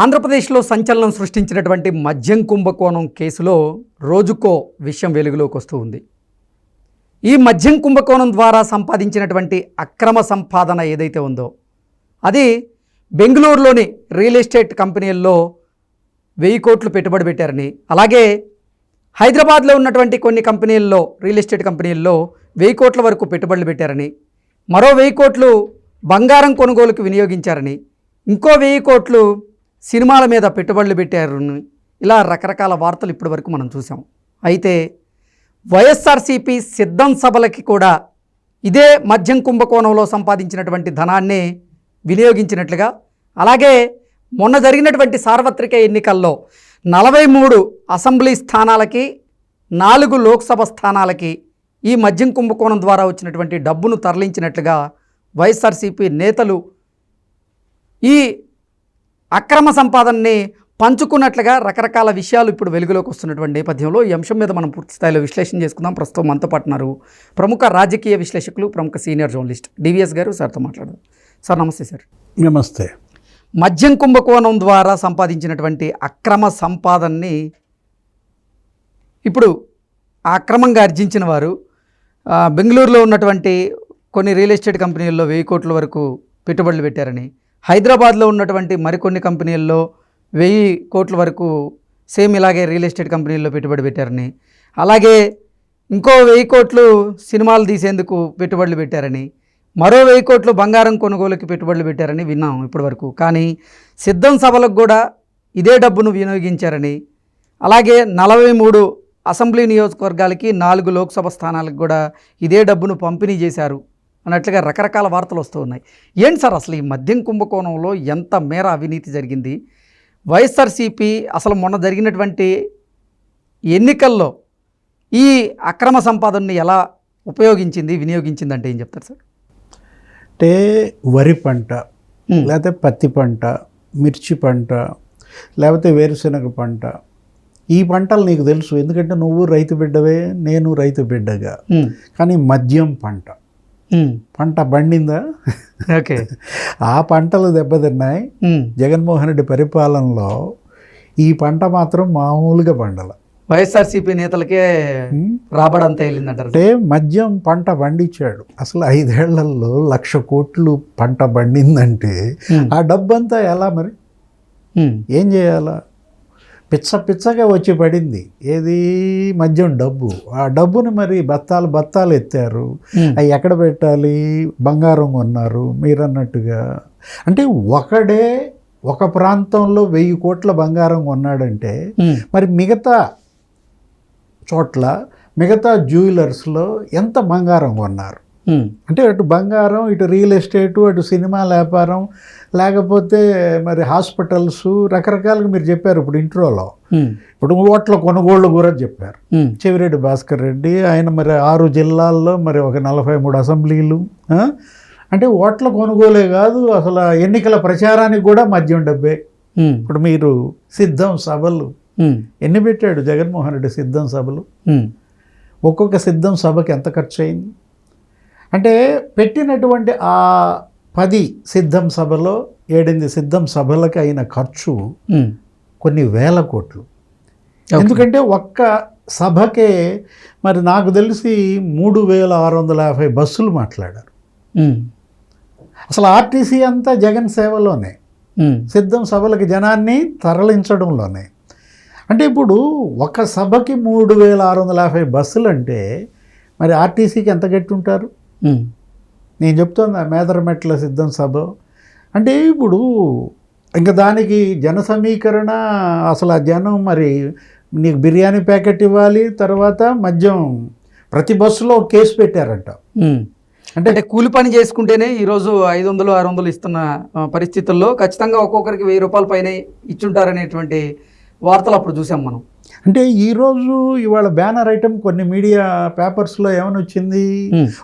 ఆంధ్రప్రదేశ్లో సంచలనం సృష్టించినటువంటి మద్యం కుంభకోణం కేసులో రోజుకో విషయం వెలుగులోకి వస్తూ ఉంది. ఈ మద్యం కుంభకోణం ద్వారా సంపాదించినటువంటి అక్రమ సంపాదన ఏదైతే ఉందో అది బెంగళూరులోని రియల్ ఎస్టేట్ కంపెనీల్లో వెయ్యి కోట్లు పెట్టుబడి పెట్టారని అలాగే హైదరాబాద్లో ఉన్నటువంటి కొన్ని కంపెనీల్లో రియల్ ఎస్టేట్ కంపెనీల్లో వెయ్యి కోట్ల వరకు పెట్టుబడులు పెట్టారని మరో వెయ్యి కోట్లు బంగారం కొనుగోలుకు వినియోగించారని ఇంకో వెయ్యి కోట్లు సినిమాల మీద పెట్టుబడులు పెట్టారని ఇలా రకరకాల వార్తలు ఇప్పటి వరకు మనం చూసాం. అయితే వైఎస్ఆర్సీపీ సిద్ధం సభలకి కూడా ఇదే మద్యం కుంభకోణంలో సంపాదించినటువంటి ధనాన్ని వినియోగించినట్లుగా అలాగే మొన్న జరిగినటువంటి సార్వత్రిక ఎన్నికల్లో నలభై మూడు అసెంబ్లీ స్థానాలకి నాలుగు లోక్సభ స్థానాలకి ఈ మద్యం కుంభకోణం ద్వారా వచ్చినటువంటి డబ్బును తరలించినట్లుగా వైఎస్ఆర్సీపీ నేతలు ఈ అక్రమ సంపాదనని పంచుకున్నట్లుగా రకరకాల విషయాలు ఇప్పుడు వెలుగులోకి వస్తున్నటువంటి నేపథ్యంలో ఈ అంశం మీద మనం పూర్తి స్థాయిలో విశ్లేషణ చేసుకుందాం. ప్రస్తుతం మనతో పాటు ఉన్నారు ప్రముఖ రాజకీయ విశ్లేషకులు ప్రముఖ సీనియర్ జర్నలిస్ట్ డివిఎస్ గారు. సార్తో మాట్లాడదాం. సార్ నమస్తే సార్. నమస్తే. మద్యం కుంభకోణం ద్వారా సంపాదించినటువంటి అక్రమ సంపాదనని ఇప్పుడు ఆ అక్రమంగా ఆర్జించిన వారు బెంగళూరులో ఉన్నటువంటి కొన్ని రియల్ ఎస్టేట్ కంపెనీల్లో వెయ్యి కోట్ల వరకు పెట్టుబడులు పెట్టారని హైదరాబాద్లో ఉన్నటువంటి మరికొన్ని కంపెనీల్లో వెయ్యి కోట్ల వరకు సేమ్ ఇలాగే రియల్ ఎస్టేట్ కంపెనీల్లో పెట్టుబడి పెట్టారని. అలాగే ఇంకో వెయ్యి కోట్లు సినిమాలు తీసేందుకు పెట్టుబడులు పెట్టారని. మరో వెయ్యి కోట్లు బంగారం కొనుగోలుకి పెట్టుబడులు పెట్టారని విన్నాం ఇప్పటివరకు. కానీ సిద్ధం సభలకు కూడా ఇదే డబ్బును వినియోగించారని. అలాగే నలభై మూడు అసెంబ్లీ నియోజకవర్గాలకి నాలుగు లోక్సభ స్థానాలకు కూడా ఇదే డబ్బును పంపిణీ చేశారు అన్నట్లుగా రకరకాల వార్తలు వస్తూ ఉన్నాయి. ఏంటి సార్ అసలు ఈ మద్యం కుంభకోణంలో ఎంత మేర అవినీతి జరిగింది? వైఎస్ఆర్సీపీ అసలు మొన్న జరిగినటువంటి ఎన్నికల్లో ఈ అక్రమ సంపాదనని ఎలా ఉపయోగించింది వినియోగించింది అంటే ఏం చెప్తారు సార్? అంటే వరి పంట లేకపోతే పత్తి పంట మిర్చి పంట లేకపోతే వేరుశనగ పంట ఈ పంటలు నీకు తెలుసు. ఎందుకంటే నువ్వు రైతు బిడ్డవే నేను రైతు బిడ్డగా. కానీ మద్యం పంట. పంట పండిందా? ఓకే ఆ పంటలు దెబ్బతిన్నాయి. ఉమ్, జగన్మోహన్ రెడ్డి పరిపాలనలో ఈ పంట మాత్రం మామూలుగా పండల. వైఎస్ఆర్సీపీ నేతలకే ఉమ్. రాబడంతా వెళ్ళిందంటారు. అంటే మద్యం పంట పండించాడు. అసలు ఐదేళ్ళలో లక్ష కోట్లు పంట పండిందంటే ఆ డబ్బంతా ఎలా మరి? ఏం చేయాలా? పిచ్చ పిచ్చగా వచ్చి పడింది. ఏది? మద్యం డబ్బు. ఆ డబ్బుని మరి బత్తాలు బత్తాలు ఎత్తారు. అవి ఎక్కడ పెట్టాలి? బంగారం కొన్నారు. మీరు అన్నట్టుగా అంటే ఒకడే ఒక ప్రాంతంలో వెయ్యి కోట్ల బంగారం కొన్నాడంటే మరి మిగతా చోట్ల మిగతా జ్యువెలర్స్లో ఎంత బంగారం కొన్నారు? అంటే అటు బంగారం ఇటు రియల్ ఎస్టేటు అటు సినిమా వ్యాపారం లేకపోతే మరి హాస్పిటల్స్ రకరకాలుగా మీరు చెప్పారు ఇప్పుడు ఇంట్రోలో. ఉమ్, ఇప్పుడు ఓట్ల కొనుగోళ్ళు కూడా చెప్పారు. ఉమ్, చెవిరెడ్డి భాస్కర్ రెడ్డి ఆయన మరి ఆరు జిల్లాల్లో మరి ఒక నలభై మూడు అసెంబ్లీలు? అంటే ఓట్ల కొనుగోలే కాదు అసలు ఎన్నికల ప్రచారానికి కూడా మద్యం డబ్బే. ఇప్పుడు మీరు సిద్ధం సభలు ఎన్ని పెట్టాడు జగన్మోహన్ రెడ్డి సిద్ధం సభలు? ఒక్కొక్క సిద్ధం సభకి ఎంత ఖర్చు అయింది అంటే పెట్టినటువంటి ఆ పది సిద్ధం సభలో ఏడెనిమిది సిద్ధం సభలకి అయిన ఖర్చు కొన్ని వేల కోట్లు. ఎందుకంటే ఒక్క సభకే మరి నాకు తెలిసి మూడు వేల ఆరు వందల యాభై బస్సులు మాట్లాడారు. అసలు ఆర్టీసీ అంతా జగన్ సేవలోనే. సిద్ధం సభలకి జనాన్ని తరలించడంలోనే. అంటే ఇప్పుడు ఒక సభకి మూడు వేల ఆరు వందల యాభై బస్సులు అంటే మరి ఆర్టీసీకి ఎంత గట్టి ఉంటారు? నేను చెప్తున్నా మేదరమెట్ల సిద్ధం సభ. అంటే ఇప్పుడు ఇంకా దానికి జన సమీకరణ అసలు ఆ జనం మరి నీకు బిర్యానీ ప్యాకెట్ ఇవ్వాలి తర్వాత మద్యం. ప్రతి బస్సులో కేసు పెట్టారంట. అంటే అంటే కూలి పని చేసుకుంటేనే ఈరోజు ఐదు వందలు ఆరు వందలు ఇస్తున్న పరిస్థితుల్లో ఖచ్చితంగా ఒక్కొక్కరికి వెయ్యి రూపాయల పైన ఇచ్చుంటారనేటువంటి వార్తలు అప్పుడు చూసాం మనం. అంటే ఈరోజు ఇవాళ బ్యానర్ ఐటమ్ కొన్ని మీడియా పేపర్స్లో ఏమని వచ్చింది?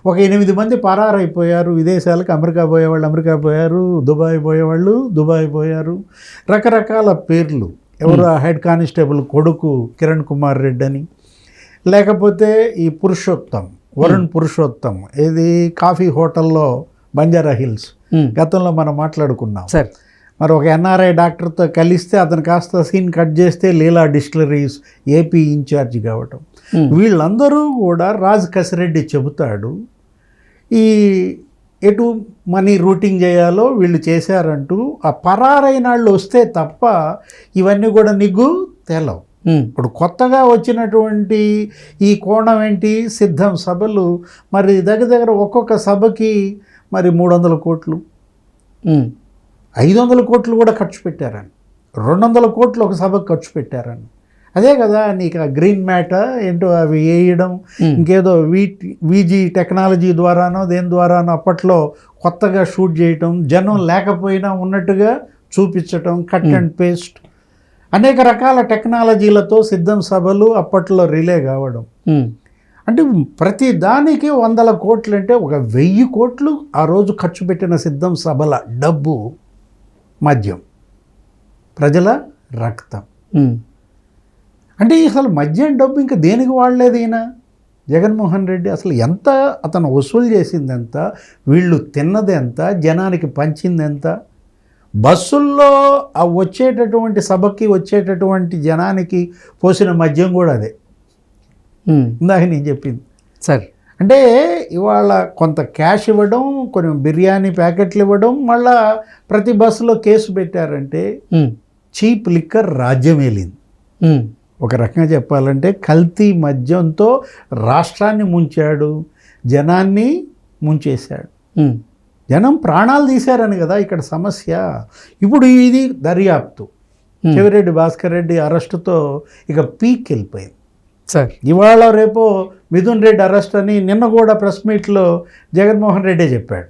ఒక ఎనిమిది మంది పరారైపోయారు. విదేశాలకు అమెరికా పోయేవాళ్ళు అమెరికా పోయారు. దుబాయ్ పోయేవాళ్ళు దుబాయ్ పోయారు. రకరకాల పేర్లు. ఎవరు హెడ్ కానిస్టేబుల్ కొడుకు కిరణ్ కుమార్ రెడ్డి అని లేకపోతే ఈ పురుషోత్తం వరుణ్ పురుషోత్తం ఏది కాఫీ హోటల్లో బంజారా హిల్స్ గతంలో మనం మాట్లాడుకున్నాం. సార్. మరి ఒక ఎన్ఆర్ఐ డాక్టర్తో కలిస్తే అతను కాస్త సీన్ కట్ చేస్తే లీలా డిస్టిలరీస్ ఏపీ ఇన్ఛార్జ్ కావటం. ఉమ్, వీళ్ళందరూ కూడా రాజ్ కసిరెడ్డి చెబుతాడు ఈ ఎటు మనీ రూటింగ్ చేయాలో వీళ్ళు చేశారంటూ ఆ పరారైన వాళ్ళు వస్తే తప్ప ఇవన్నీ కూడా నీకు తెలవు. ఉమ్, ఇప్పుడు కొత్తగా వచ్చినటువంటి ఈ కోణం ఏంటి? సిద్ధం సభలు మరి దగ్గర దగ్గర ఒక్కొక్క సభకి మరి మూడు వందల కోట్లు. ఉమ్, ఐదు వందల కోట్లు కూడా ఖర్చు పెట్టారని. రెండు వందల కోట్లు ఒక సభకు ఖర్చు పెట్టారని. అదే కదా నీకు ఆ గ్రీన్ మ్యాట్ ఏంటో అవి వేయడం ఇంకేదో వీటి వీజీ టెక్నాలజీ ద్వారానో దేని ద్వారానో అప్పట్లో కొత్తగా షూట్ చేయటం జనం లేకపోయినా ఉన్నట్టుగా చూపించటం కట్ అండ్ పేస్ట్. అనేక రకాల టెక్నాలజీలతో సిద్ధం సభలు అప్పట్లో రిలే కావడం. అంటే ప్రతి దానికి వందల కోట్లు అంటే ఒక వెయ్యి కోట్లు ఆ రోజు ఖర్చు పెట్టిన సిద్ధం సభల డబ్బు. మద్యం. ప్రజల రక్తం. అంటే అసలు మద్యం డబ్బు ఇంకా దేనికి వాడలేదు ఈయన? జగన్మోహన్ రెడ్డి అసలు ఎంత అతను వసూలు చేసింది ఎంత వీళ్ళు తిన్నది ఎంత జనానికి పంచింది ఎంత బస్సుల్లో ఆ వచ్చేటటువంటి సభకి వచ్చేటటువంటి జనానికి పోసిన మద్యం కూడా అదే. ఇందాక నేను చెప్పింది. సార్. అంటే ఇవాళ కొంత క్యాష్ ఇవ్వడం కొన్ని బిర్యానీ ప్యాకెట్లు ఇవ్వడం మళ్ళా ప్రతి బస్సులో కేసు పెట్టారంటే చీప్ లిక్కర్ రాజ్యం వెళ్ళింది ఒక రకంగా చెప్పాలంటే కల్తీ మద్యంతో రాష్ట్రాన్ని ముంచాడు జనాన్ని ముంచేశాడు. జనం ప్రాణాలు తీశారని కదా ఇక్కడ సమస్య. ఇప్పుడు ఇది దర్యాప్తు. చెవిరెడ్డి భాస్కర్ రెడ్డి అరెస్టుతో ఇక పీక్ వెళ్ళిపోయింది. సార్. ఇవాళ రేపు మిథున్ రెడ్డి అరెస్ట్ అని నిన్న కూడా ప్రెస్ మీట్లో జగన్మోహన్ రెడ్డే చెప్పాడు.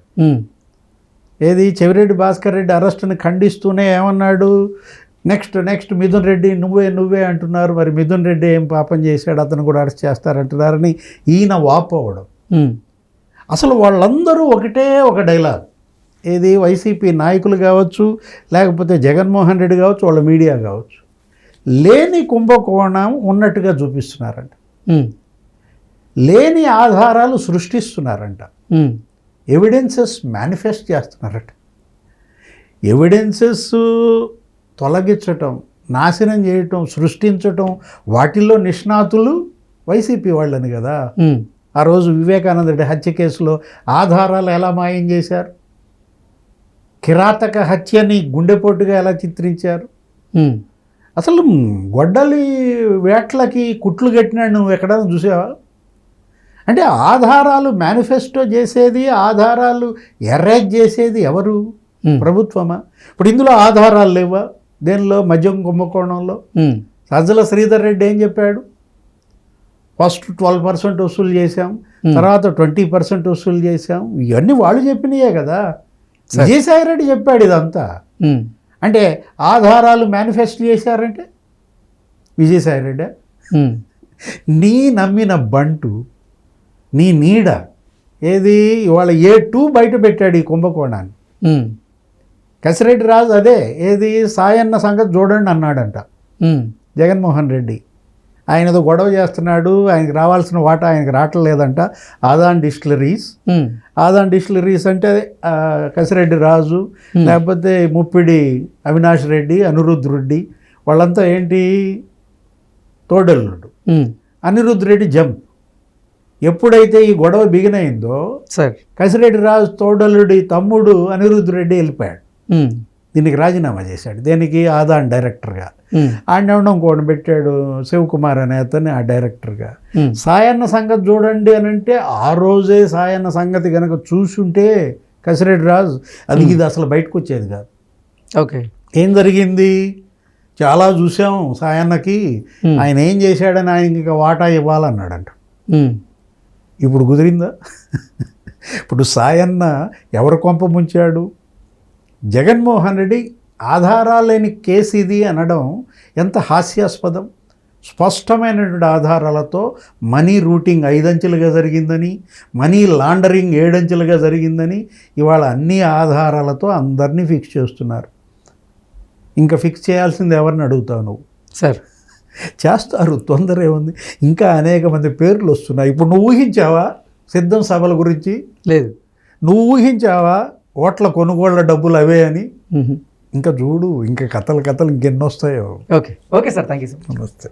ఏది? చెవిరెడ్డి భాస్కర్ రెడ్డి అరెస్ట్ని ఖండిస్తూనే ఏమన్నాడు? నెక్స్ట్ నెక్స్ట్ మిథున్ రెడ్డి నువ్వే నువ్వే అంటున్నారు. మరి మిథున్ రెడ్డి ఏం పాపం చేశాడు? అతను కూడా అరెస్ట్ చేస్తారంటున్నారని ఈయన వాపోవడం అసలు వాళ్ళందరూ ఒకటే ఒక డైలాగ్. ఏది? వైసీపీ నాయకులు కావచ్చు లేకపోతే జగన్మోహన్ రెడ్డి కావచ్చు వాళ్ళ మీడియా కావచ్చు. లేని కుంభకోణం ఉన్నట్టుగా చూపిస్తున్నారంట. లేని ఆధారాలు సృష్టిస్తున్నారంట. ఎవిడెన్సెస్ మేనిఫెస్ట్ చేస్తున్నారట. ఎవిడెన్సెస్ తొలగించటం నాశనం చేయటం సృష్టించటం వాటిల్లో నిష్ణాతులు వైసీపీ వాళ్ళని కదా. ఆ రోజు వివేకానంద రెడ్డి హత్య కేసులో ఆధారాలు ఎలా మాయం చేశారు? కిరాతక హత్యని గుండెపోటుగా ఎలా చిత్రించారు? అసలు గొడ్డలి వేట్లకి కుట్లు కట్టినాడు నువ్వు ఎక్కడైనా చూసావా? అంటే ఆధారాలు మేనిఫెస్టో చేసేది ఆధారాలు ఎరేజ్ చేసేది ఎవరు? ప్రభుత్వమా? ఇప్పుడు ఇందులో ఆధారాలు లేవా? దేనిలో? మద్యం కుంభకోణంలో? సజ్జల శ్రీధర్ రెడ్డి ఏం చెప్పాడు? ఫస్ట్ ట్వెల్వ్ పర్సెంట్ వసూలు చేశాం. తర్వాత ట్వంటీ పర్సెంట్ వసూలు చేశాం. ఇవన్నీ వాళ్ళు చెప్పినాయే కదా. విజయసాయి రెడ్డి చెప్పాడు ఇదంతా. అంటే ఆధారాలు మేనిఫెస్ట్ చేశారంటే? విజయసాయి రెడ్డి? నీ నమ్మిన బంటు నీ నీడ ఏది? ఇవాళ ఏ టూ బయట పెట్టాడు ఈ కుంభకోణాన్ని. కసిరెడ్డి రాజు అదే ఏది? సాయన్న సంగతి చూడండి అన్నాడంట. జగన్మోహన్ రెడ్డి. ఆయన ఏదో గొడవ చేస్తున్నాడు ఆయనకి రావాల్సిన వాటా ఆయనకి రావట్లేదంట. ఆదాన్ డిస్టిలరీస్. ఆదాన్ డిస్టిలరీస్ అంటే కసిరెడ్డి రాజు. లేకపోతే ముప్పిడి అవినాష్ రెడ్డి అనిరుద్ధ్ రెడ్డి వాళ్ళంతా ఏంటి? తోడల్లుడు. అనిరుద్ధ్ రెడ్డి జంప్. ఎప్పుడైతే ఈ గొడవ బిగినైందో సార్. కసిరెడ్డి రాజు తోడల్లుడి తమ్ముడు అనిరుద్ధ్ రెడ్డి వెళ్ళిపోయాడు. దీనికి రాజీనామా చేశాడు. దేనికి? ఆదాన్ డైరెక్టర్గా. ఆయన ఇంకోటి పెట్టాడు శివకుమార్ అనే అతన్ని ఆ డైరెక్టర్గా. సాయన్న సంగతి చూడండి అని అంటే ఆ రోజే సాయన్న సంగతి కనుక చూసుంటే కసిరెడ్డి రాజు అది ఇది అసలు బయటకు వచ్చేది కాదు. ఓకే. ఏం జరిగింది? చాలా చూసాం సాయన్నకి. ఆయన ఏం చేశాడని ఆయనకి ఇంకా వాటా ఇవ్వాలన్నాడంట. ఇప్పుడు కుదిరిందా? ఇప్పుడు సాయన్న ఎవరు కొంప ముంచాడు? జగన్మోహన్ రెడ్డి ఆధారాలు లేని కేసు ఇది అనడం ఎంత హాస్యాస్పదం. స్పష్టమైనటువంటి ఆధారాలతో మనీ రూటింగ్ ఐదంచెలుగా జరిగిందని మనీ లాండరింగ్ ఏడంచెలుగా జరిగిందని ఇవాళ అన్ని ఆధారాలతో అందరినీ ఫిక్స్ చేస్తున్నారు. ఇంకా ఫిక్స్ చేయాల్సింది ఎవరిని అడుగుతావు నువ్వు? సార్. చేస్తారు తొందర ఏముంది ఇంకా అనేక మంది పేర్లు వస్తున్నాయి. ఇప్పుడు నువ్వు ఊహించావా సిద్ధం సభల గురించి? లేదు. నువ్వు ఊహించావా ఓట్ల కొనుగోళ్ళ డబ్బులు అవే అని. ఇంకా చూడు ఇంకా కథలు కథలు ఇంకెన్నొస్తాయో. Okay. Okay sir thank you sir. నమస్తే.